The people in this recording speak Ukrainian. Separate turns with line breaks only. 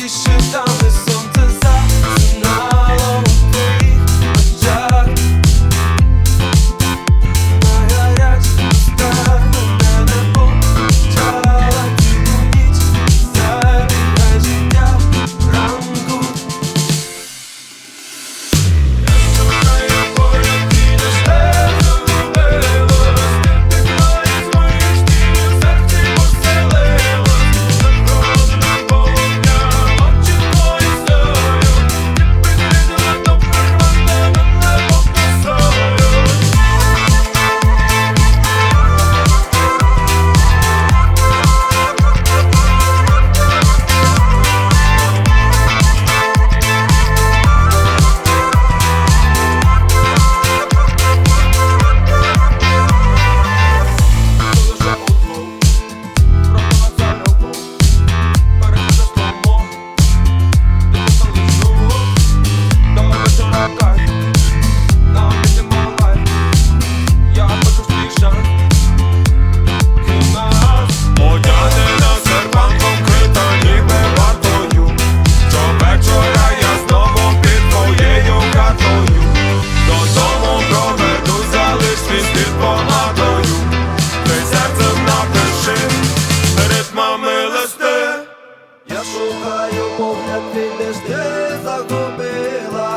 其实她 Я шукаю погляд, ти де ж ти загубила.